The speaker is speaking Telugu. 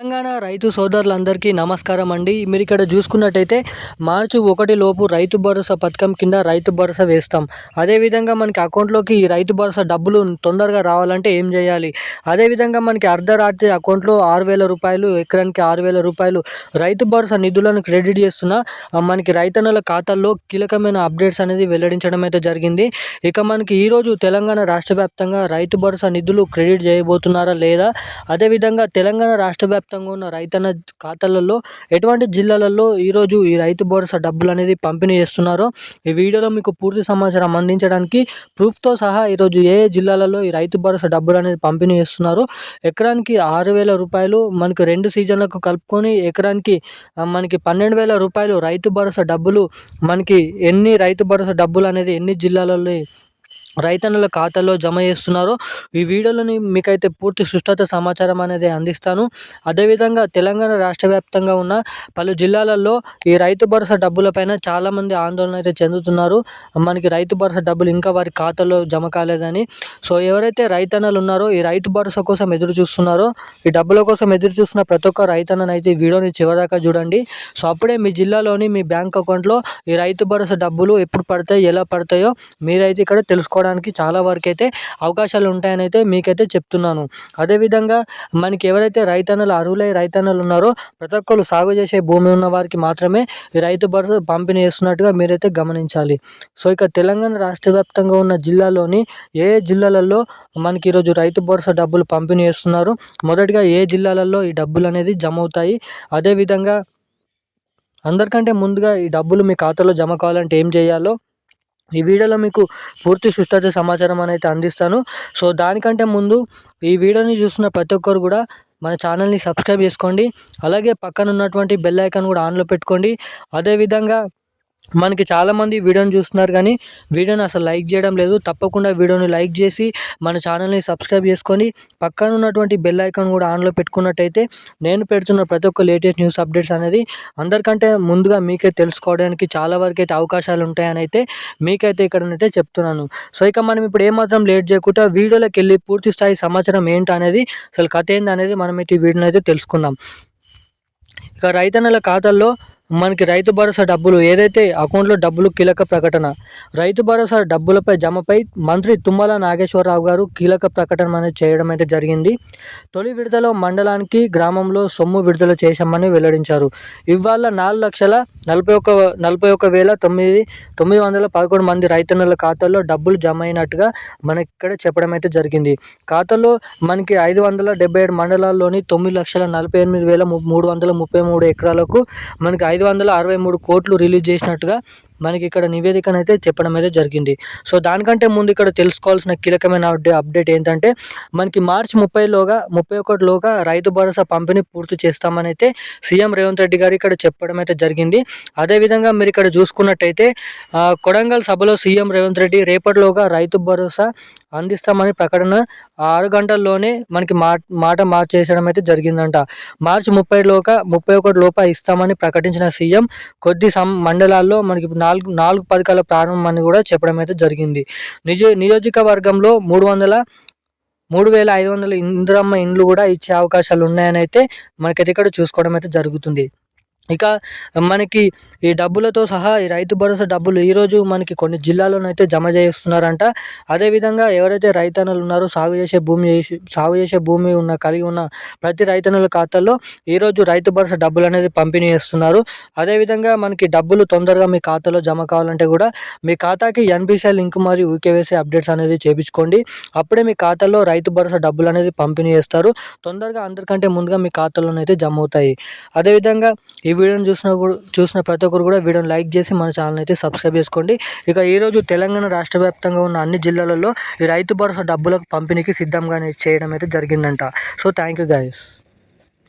తెలంగాణ రైతు సోదరులందరికీ నమస్కారం అండి. మీరు ఇక్కడ చూసుకున్నట్టయితే మార్చి ఒకటి లోపు రైతు భరోసా పథకం కింద రైతు భరోసా వేస్తాం. అదేవిధంగా మనకి అకౌంట్లోకి రైతు భరోసా డబ్బులు తొందరగా రావాలంటే ఏం చేయాలి? అదేవిధంగా మనకి అర్ధరాత్రి అకౌంట్లో ఆరు వేల రూపాయలు ఎకరానికి ఆరు వేల రూపాయలు రైతు భరోసా నిధులను క్రెడిట్ చేస్తున్న మనకి రైతన్నల ఖాతాల్లో కీలకమైన అప్డేట్స్ అనేది వెల్లడించడం అయితే జరిగింది. ఇక మనకి ఈరోజు తెలంగాణ రాష్ట్ర వ్యాప్తంగా రైతు భరోసా నిధులు క్రెడిట్ చేయబోతున్నారా లేదా? అదేవిధంగా తెలంగాణ రాష్ట్ర వ్యాప్తంగా ఉన్న రైతన్న ఖాతాలలో ఎటువంటి జిల్లాలలో ఈరోజు ఈ రైతు భరోసా డబ్బులు అనేది పంపిణీ చేస్తున్నారో ఈ వీడియోలో మీకు పూర్తి సమాచారం అందించడానికి ప్రూఫ్తో సహా ఈరోజు ఏ జిల్లాలలో ఈ రైతు భరోసా డబ్బులు అనేది పంపిణీ చేస్తున్నారో ఎకరానికి ఆరు వేల రూపాయలు మనకు రెండు సీజన్లకు కలుపుకొని ఎకరానికి మనకి పన్నెండు వేల రూపాయలు రైతు భరోసా డబ్బులు మనకి ఎన్ని రైతు భరోసా డబ్బులు అనేది ఎన్ని జిల్లాలలో రైతన్నల ఖాతాలో జమ చేస్తున్నారో ఈ వీడియోలోని మీకైతే పూర్తి సుష్టత సమాచారం అనేది అందిస్తాను. అదేవిధంగా తెలంగాణ రాష్ట్ర వ్యాప్తంగా ఉన్న పలు జిల్లాలలో ఈ రైతు భరోసా డబ్బులపైన చాలామంది ఆందోళన అయితే చెందుతున్నారు. మనకి రైతు భరోసా డబ్బులు ఇంకా వారి ఖాతాలో జమ కాలేదని. సో ఎవరైతే రైతన్నలు ఉన్నారో ఈ రైతు భరోసా కోసం ఎదురు చూస్తున్నారో ఈ డబ్బుల కోసం ఎదురు చూస్తున్న ప్రతి ఒక్క రైతన్ననైతే ఈ వీడియోని చివరిదాకా చూడండి. సో అప్పుడే మీ జిల్లాలోని మీ బ్యాంక్ అకౌంట్లో ఈ రైతు భరోసా డబ్బులు ఎప్పుడు పడతాయి ఎలా పడతాయో మీరైతే ఇక్కడ తెలుసుకోవడం చేసుకోవడానికి చాలా వరకు అయితే అవకాశాలు ఉంటాయని అయితే మీకైతే చెప్తున్నాను. అదేవిధంగా మనకి ఎవరైతే రైతన్నలు అర్హులై రైతన్నలు ఉన్నారో ప్రతి ఒక్కరు సాగు చేసే భూమి ఉన్న వారికి మాత్రమే రైతు భరోసా పంపిణీ చేస్తున్నట్టుగా మీరైతే గమనించాలి. సో ఇక తెలంగాణ రాష్ట్ర వ్యాప్తంగా ఉన్న జిల్లాలోని ఏ జిల్లాలలో మనకి ఈరోజు రైతు భరోసా డబ్బులు పంపిణీ చేస్తున్నారు? మొదటిగా ఏ జిల్లాలలో ఈ డబ్బులు అనేది జమ అవుతాయి? అదేవిధంగా అందరికంటే ముందుగా ఈ డబ్బులు మీ ఖాతాలో జమ కావాలంటే ఏం చేయాలో ఈ వీడియోలో మీకు పూర్తి సుష్ట సమాచారం అనేది అందిస్తాను. సో దానికంటే ముందు ఈ వీడియోని చూస్తున్న ప్రతి ఒక్కరు కూడా మన ఛానల్ని సబ్స్క్రైబ్ చేసుకోండి. అలాగే పక్కన ఉన్నటువంటి బెల్ ఐకాన్ కూడా ఆన్లో పెట్టుకోండి. అదేవిధంగా మనకి చాలామంది వీడియోని చూస్తున్నారు కానీ వీడియోని అసలు లైక్ చేయడం లేదు. తప్పకుండా వీడియోని లైక్ చేసి మన ఛానల్ని సబ్స్క్రైబ్ చేసుకొని పక్కన ఉన్నటువంటి బెల్ ఐకాన్ కూడా ఆన్లో పెట్టుకున్నట్టయితే నేను పెడుతున్న ప్రతి ఒక్క లేటెస్ట్ న్యూస్ అప్డేట్స్ అనేది అందరికంటే ముందుగా మీకే తెలుసుకోవడానికి చాలా వరకు అయితే అవకాశాలు ఉంటాయని అయితే మీకైతే ఇక్కడనైతే చెప్తున్నాను. సో ఇక మనం ఇప్పుడు ఏమాత్రం లేట్ చేయకుండా వీడియోలోకి వెళ్ళి పూర్తి స్థాయి సమాచారం ఏంటి అనేది అసలు కథ ఏంటి అనేది మనం అయితే ఈ వీడియోని అయితే తెలుసుకుందాం. ఇక రైతన్నల ఖాతాల్లో మనకి రైతు భరోసా డబ్బులు ఏదైతే అకౌంట్లో డబ్బులు కీలక ప్రకటన రైతు భరోసా డబ్బులపై జమపై మంత్రి తుమ్మల నాగేశ్వరరావు గారు కీలక ప్రకటన అనేది చేయడం అయితే జరిగింది. తొలి విడుదల మండలానికి గ్రామంలో సొమ్ము విడుదల చేశామని వెల్లడించారు. ఇవాళ నాలుగు లక్షల నలభై ఒక నలభై ఒక వేల తొమ్మిది తొమ్మిది వందల పదకొండు మంది రైతన్నుల ఖాతాల్లో డబ్బులు జమ అయినట్టుగా మనకి ఇక్కడ చెప్పడం అయితే జరిగింది. ఖాతాలో మనకి ఐదు వందల డెబ్బై ఏడు మండలాల్లోని తొమ్మిది లక్షల నలభై ఎనిమిది వేల మూడు వందల ముప్పై మూడు ఎకరాలకు మనకి ఐదు వందల అరవై మూడు కోట్లు రిలీజ్ చేసినట్టుగా మనకి ఇక్కడ నివేదికను అయితే చెప్పడం అయితే జరిగింది. సో దానికంటే ముందు ఇక్కడ తెలుసుకోవాల్సిన కీలకమైన అప్డేట్ ఏంటంటే మనకి మార్చి ముప్పైలోగా ముప్పై ఒకటిలోగా రైతు భరోసా పంపిణీ పూర్తి చేస్తామని అయితే సీఎం రేవంత్ రెడ్డి గారు ఇక్కడ చెప్పడం అయితే జరిగింది. అదేవిధంగా మీరు ఇక్కడ చూసుకున్నట్టయితే కొడంగల్ సభలో సీఎం రేవంత్ రెడ్డి రేపటిలోగా రైతు భరోసా అందిస్తామని ప్రకటన ఆరు గంటల్లోనే మనకి మాట మాట మార్చేసడం అయితే జరిగిందంట. మార్చి ముప్పైలోగా ముప్పై ఒకటి లోప ఇస్తామని ప్రకటించిన సీఎం కొద్ది సం మండలాల్లో మనకి నాలుగు నాలుగు పథకాల ప్రారంభం అని కూడా చెప్పడం అయితే జరిగింది. నిజ నియోజకవర్గంలో మూడు వందల మూడు వేల ఐదు వందల ఇందిరమ్మ ఇండ్లు కూడా ఇచ్చే అవకాశాలు ఉన్నాయని అయితే మనకైతే ఇక్కడ చూసుకోవడం అయితే జరుగుతుంది. ఇక మనకి ఈ డబ్బులతో సహా ఈ రైతు భరోసా డబ్బులు ఈరోజు మనకి కొన్ని జిల్లాల్లోనైతే జమ చేస్తున్నారంట అదేవిధంగా ఎవరైతే రైతన్నలు ఉన్నారో సాగు చేసే భూమి సాగు చేసే భూమి ఉన్న కలిగి ఉన్న ప్రతి రైతన్నుల ఖాతాల్లో ఈరోజు రైతు భరోసా డబ్బులు అనేది పంపిణీ చేస్తున్నారు. అదేవిధంగా మనకి డబ్బులు తొందరగా మీ ఖాతాలో జమ కావాలంటే కూడా మీ ఖాతాకి ఎన్పిసిఐ లింక్ మరియు యూకేవైసీ అప్డేట్స్ అనేది చేయించుకోండి అప్పుడే మీ ఖాతాలో రైతు భరోసా డబ్బులు అనేది పంపిణీ చేస్తారు. తొందరగా అందరికంటే ముందుగా మీ ఖాతాలోనైతే జమ అవుతాయి. అదేవిధంగా ఈ వీడియోని చూసిన చూసిన ప్రతి ఒక్కరు కూడా వీడియోని లైక్ చేసి మన ఛానల్ అయితే సబ్స్క్రైబ్ చేసుకోండి. ఇక ఈరోజు తెలంగాణ రాష్ట్ర వ్యాప్తంగా ఉన్న అన్ని జిల్లాలలో ఈ రైతు భరోసా డబ్బులకు పంపిణీకి సిద్ధంగా చేయడం అయితే జరిగిందంట. So thank you guys